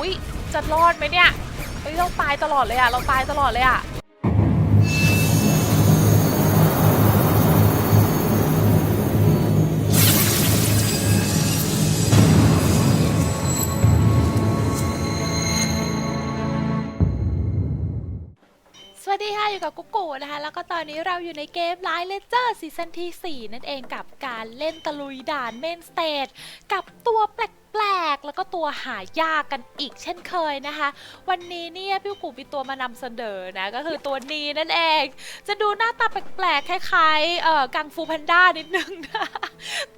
อุ้ยจะรอดไหมเนี่ยเฮ้ยเราตายตลอดเลยอะเราตายตลอดเลยอะ สวัสดีค่ะ อยู่กับกุ๊กกูนะคะ แล้วก็ตอนนี้เราอยู่ในเกม Line Ledger ซีซั่นที่ 4 นั่นเองกับการเล่นตะลุยด่านเมนสเตจกับตัวแปลกๆ แล้วก็ตัวหายากกันอีกเช่นเคยนะคะ วันนี้เนี่ยพี่กูมีตัวมานำเสนอนะ ก็คือตัวนี้นั่นเอง จะดูหน้าตาแปลกๆ คล้ายๆเอ่อกังฟูแพนด้านิดนึงนะ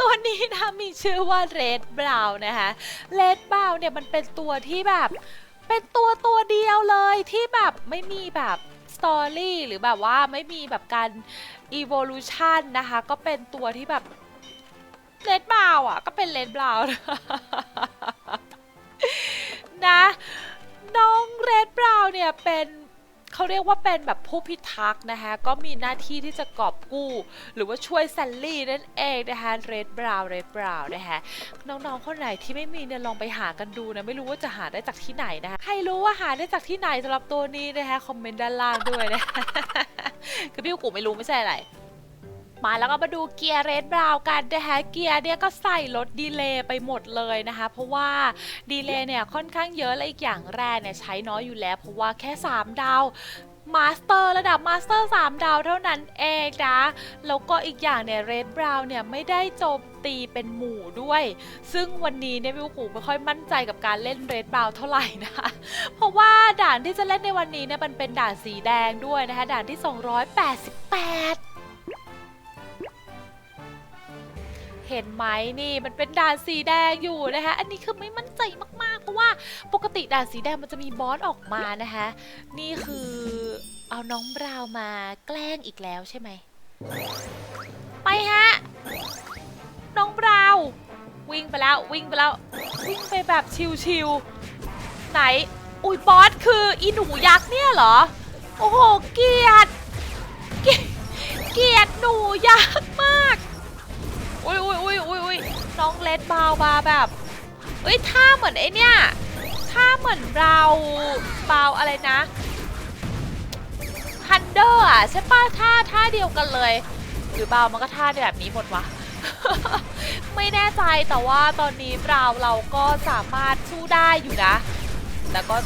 ตัวนี้นะมีชื่อว่าเรดบราวนะคะเรดบราวเนี่ยมันเป็นตัวที่แบบเป็นตัวตัวเดียวเลยที่แบบไม่มีแบบ ตอรี่หรือแบบว่าไม่มีแบบการอีโวลูชันนะคะ ก็เป็นตัวที่แบบเลดบราวอะ ก็เป็นเลดบราวนะ น้องเรดบราวเนี่ยเป็น เขาเรียกว่าเป็นแบบผู้พิทักษ์นะคะก็มีหน้าที่ที่จะกอบกู้ หรือว่าช่วยแซลลี่นั่นเองนะคะเรดบราวเรดบราวนะคะน้องๆคนไหนที่ไม่มีเนี่ยลองไปหากันดูนะไม่รู้ว่าจะหาได้จากที่ไหนนะคะใครรู้ว่าหาได้จากที่ไหนสำหรับตัวนี้นะคะคอมเมนต์ด้านล่างด้วยนะคือพี่กูไม่รู้ไม่ใช่อะไร มาแล้วก็มาดูเกียร์เรดบราวกันนะคะเกียร์เนี่ยก็ใส่ลดดีเลย์ไปหมดเลยนะคะ เพราะว่าดีเลย์เนี่ยค่อนข้างเยอะและอีกอย่างแรกเนี่ยใช้น้อยอยู่แล้ว เพราะว่าแค่ 3 ดาวมาสเตอร์ระดับมาสเตอร์ 3 ดาวเท่านั้นเองนะแล้วก็อีกอย่างเนี่ยเรดบราวเนี่ยไม่ได้โจมตีเป็นหมู่ด้วย ซึ่งวันนี้เนี่ยพี่กูไม่ค่อยมั่นใจกับการเล่นเรดบราวเท่าไหร่นะคะเพราะว่าด่านที่จะเล่นในวันนี้เนี่ยมันเป็นด่านสีแดงด้วยนะคะด่านที่ 288 เห็นไหมนี่มันเป็นด่านสีแดงอยู่นะคะอันนี้คือไม่มั่นใจมากๆ เพราะว่าปกติด่านสีแดงมันจะมีบอสออกมานะคะนี่คือเอาน้องบราวน์มาแกล้งอีกแล้วใช่ไหมไปฮะน้องบราวน์วิ่งไปแล้ววิ่งไปแล้ววิ่งไปแบบชิวๆไหนอุ้ยบอสคืออีหนูยักษ์เนี่ยเหรอโอ้โหเกียดเกียดหนูยักษ์ อุ้ยอุ้ยอุ้ยอุ้ยอุ้ยน้องเลดบาวมาแบบเอ้ยท่าเหมือนไอเนี่ยท่าเหมือนเราบาวอะไรนะฮันเดอร์อะใช่ป้ะท่าท่าเดียวกันเลย หรือบาวมันก็ท่าแบบนี้หมดวะไม่แน่ใจแต่ว่าตอนนี้เราเราก็สามารถสู้ได้อยู่นะ แล้วก็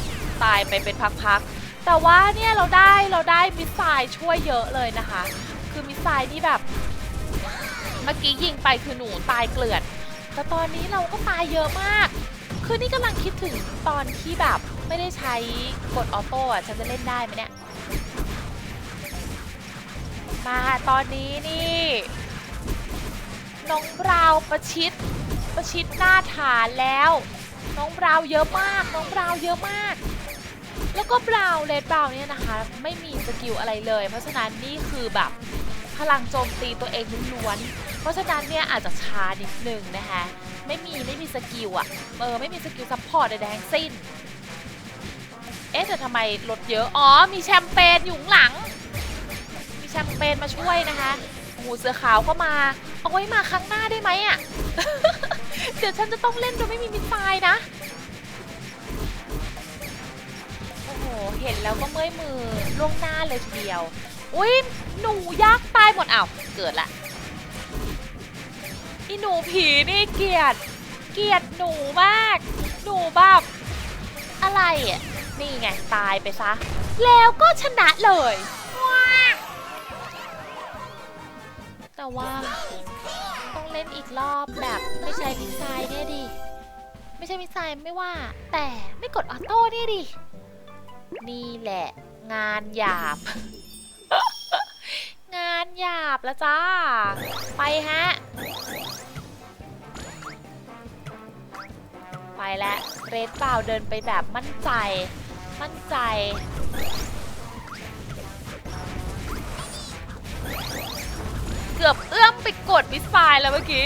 ตายไปเป็นพักๆ แต่ว่าเนี่ยเราได้เราได้มิสไซล์ช่วยเยอะเลยนะคะ คือมิสไซล์นี่แบบ เมื่อกี้ยิงไปคือหนูตายเกลื่อน แต่ตอนนี้เราก็ตายเยอะมาก คือนี่กำลังคิดถึงตอนที่แบบไม่ได้ใช้กดออโต้อะฉันจะเล่นได้ไหมเนี่ย มาตอนนี้นี่น้องบราว์ประชิดประชิดหน้าฐานแล้ว น้องบราว์เยอะมาก น้องบราว์เยอะมาก แล้วก็บราวน์เลดบราวน์เนี่ยนะคะ ไม่มีสกิลอะไรเลย เพราะฉะนั้นนี่คือแบบพลังโจมตีตัวเองล้วนๆ ราะฉะนั้นเนี่ยอาจจะช้านิดนึงนะคะไม่มีไม่มีสกิลอะเออไม่มีสกิลซัพพอร์ตใดๆทั้งสิ้น เอ๊ะแต่ทำไมลดเยอะ อ๋อ มีแชมเปญอยู่หลัง มีแชมเปญมาช่วยนะคะหูเสือขาวก็มา เอาไว้มาครั้งหน้าได้ไหมอะเดี๋ยวฉันจะต้องเล่นโดยไม่มีมิสไซล์นะ โอ้โห เห็นแล้วก็เมื่อยมือล่วงหน้าเลยทีเดียว อุ้ยหนูยักษ์ตายหมดอ้าวเกิดละ อีหนูผีนี่เกลียด เกลียดหนูมาก หนูแบบอะไรอะ นี่ไงตายไปซะ แล้วก็ชนะเลย แต่ว่าต้องเล่นอีกรอบแบบไม่ใช้มิสไซล์เนี่ยดิ ไม่ใช่มิสไซล์ไม่ว่า แต่ไม่กดออโต้เนี่ยดิ นี่แหละงานหยาบ หยาบแล้วจ้า ไปฮะ ไปแล้วเรดเปล่าเดินไปแบบมั่นใจ มั่นใจ เกือบเอื้อมไปกดมิสไซล์แล้วเมื่อกี้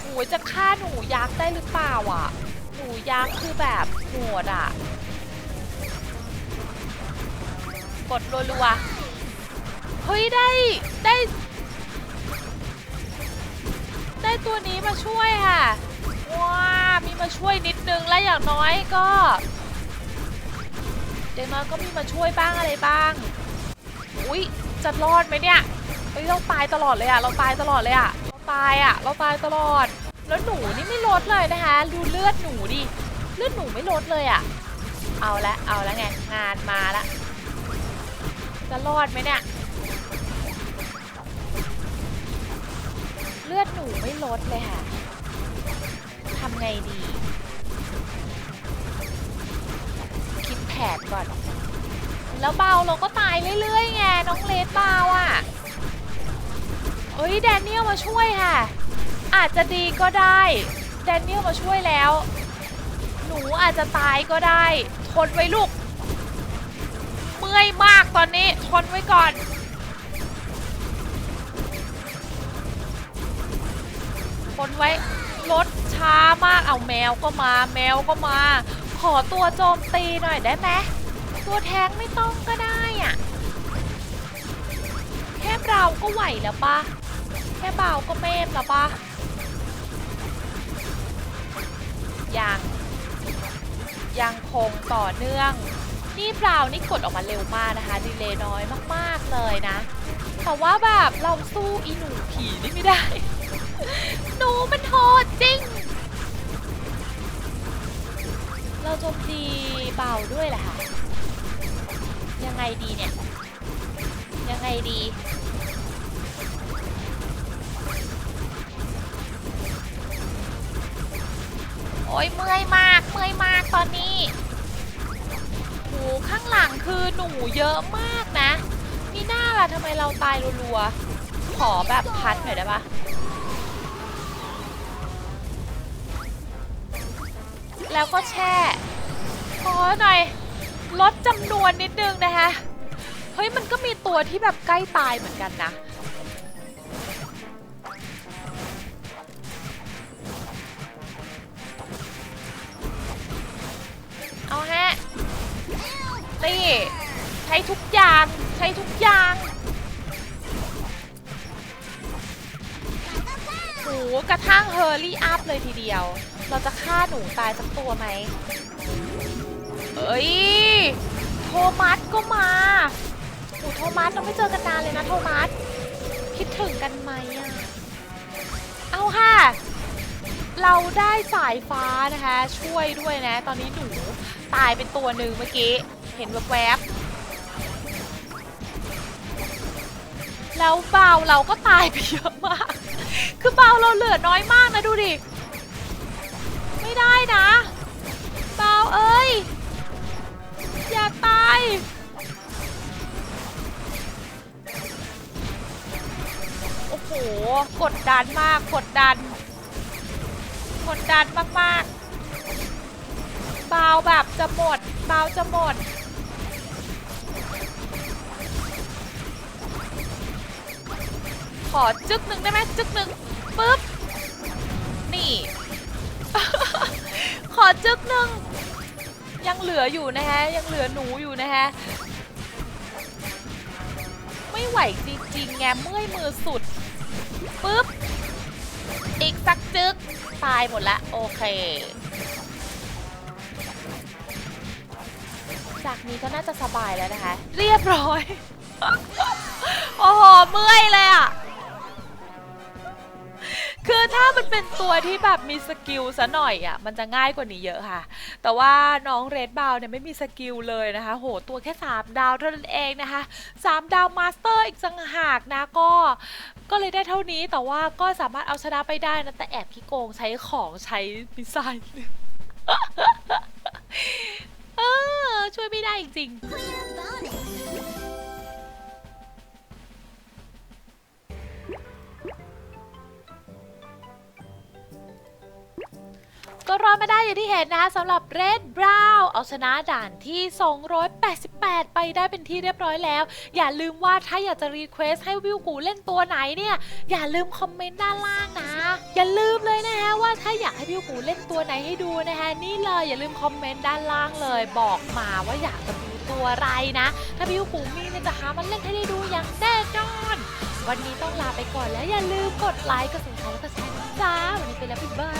โอ้ยจะฆ่าหนูยักษ์ได้หรือเปล่าอะ หนูยักษ์คือแบบโหดอะ กดรัวๆ เฮ้ยได้ได้ ได้ตัวนี้มาช่วยค่ะว้ามีมาช่วยนิดนึงและอย่างน้อยก็เด็กน้อยก็มีมาช่วยบ้างอะไรบ้าง อุ๊ยจะรอดไหมเนี่ยเฮ้ยเราตายตลอดเลยอะเราตายตลอดเลยอะเราตายอะเราตายตลอด แล้วหนูนี่ไม่ลดเลยนะคะดูเลือดหนูดิเลือดหนูไม่ลดเลยอะเอาละเอาละไงงานมาละจะรอดไหมเนี่ย เลือดหนูไม่ลดเลยค่ะทำไงดี คิดแผนก่อน แล้วเบาเราก็ตายเรื่อยๆไงน้องเลดเบาอะเอ้ยแดเนียลมาช่วยค่ะ อาจจะดีก็ได้ แดเนียลมาช่วยแล้ว หนูอาจจะตายก็ได้ ทนไว้ลูก เมื่อยมากตอนนี้ ทนไว้ก่อน ทนไว้ รถช้ามากเอาแมวก็มาแมวก็มา ขอตัวโจมตีหน่อยได้ไหมตัวแทงไม่ต้องก็ได้อะแค่เราก็ไหวแล้วปะแค่เบาก็เมมแล้วปะยังยังคงต่อเนื่อง นี่พรานี่กดออกมาเร็วมากนะคะดีเลย์น้อยมากๆเลยนะ แต่ว่าแบบเราสู้อีหนูผีนี่ไม่ได้ ด้วยแหละค่ะ ยังไงดีเนี่ย ยังไงดี โอ้ยเมื่อยมากเมื่อยมากตอนนี้โหข้างหลังคือหนูเยอะมากนะนี่หน้าล่ะทำไมเราตายรัวๆ ขอแบบพัดหน่อยได้ปะแล้วก็แช่ ขอหน่อยลดจำนวนนิดนึงนะคะเฮ้ยมันก็มีตัวที่แบบใกล้ตายเหมือนกันนะเอาฮะนี่ใช้ทุกอย่างใช้ทุกอย่างโหกระทั่งเฮอร์รี่อัพเลยทีเดียว เราจะฆ่าหนูตายสักตัวไหม เอ้ย โทมัสก็มาโอ้โทมัสเราไม่เจอกันนานเลยนะโทมัส คิดถึงกันไหมอะเอาค่ะ เราได้สายฟ้านะคะ ช่วยด้วยนะ ตอนนี้หนูตายเป็นตัวหนึ่งเมื่อกี้ เห็นแวบๆแล้วเบาเราก็ตายไปเยอะมาก คือเบาเราเหลือน้อยมากนะดูดิ ไม่ได้นะเบาเอ้ย กดดันมาก กดดัน กดดันมากๆเบาแบบจะหมดเบาจะหมด ขอจึกหนึ่งได้ไหมจึกหนึ่งปึ๊บ นี่ ขอจึกหนึ่งยังเหลืออยู่นะฮะ ยังเหลือหนูอยู่นะฮะ ไม่ไหวจริงๆไงเมื่อยมือสุด ปึ๊บ อีกสักจึก ตายหมดละ โอเค จากนี้ก็น่าจะสบายแล้วนะคะ เรียบร้อย โอ้โห เมื่อยเลยอะ คือถ้ามันเป็นตัวที่แบบมีสกิลซะหน่อยอะมันจะง่ายกว่านี้เยอะค่ะ แต่ว่าน้องเรดบาวเนี่ยไม่มีสกิลเลยนะคะ โหตัวแค่ 3 ดาวเท่านั้นเองนะคะ3ดาวมาสเตอร์อีกสังหากนะก็ ก็เลยได้เท่านี้แต่ว่าก็สามารถเอาชนะไปได้นะแต่แอบขี้โกงใช้ของใช้มิไซล์เออช่วยไม่ได้จริงๆ อดมาได้อย่างที่เห็นนะคะสำหรับ Red Brown เอาชนะด่านที่ 288 ไปได้เป็นที่เรียบร้อยแล้ว อย่าลืมว่าถ้าอยากจะรีเควสให้วิวกูเล่นตัวไหนเนี่ย อย่าลืมคอมเมนต์ด้านล่างนะ อย่าลืมเลยนะคะว่าถ้าอยากให้วิวกูเล่นตัวไหนให้ดูนะคะนี่เลยอย่าลืมคอมเมนต์ด้านล่างเลย บอกมาว่าอยากจะดูตัวอะไรนะ ถ้าวิวกูมีเนี่ยจะหามันเล่นให้ได้ดูอย่างแน่นอนวันนี้ต้องลาไปก่อนแล้วอย่าลืมกดไลค์กดติดตามแล้วก็แชร์นะจ้าวันนี้ไปแล้วบ๊ายบาย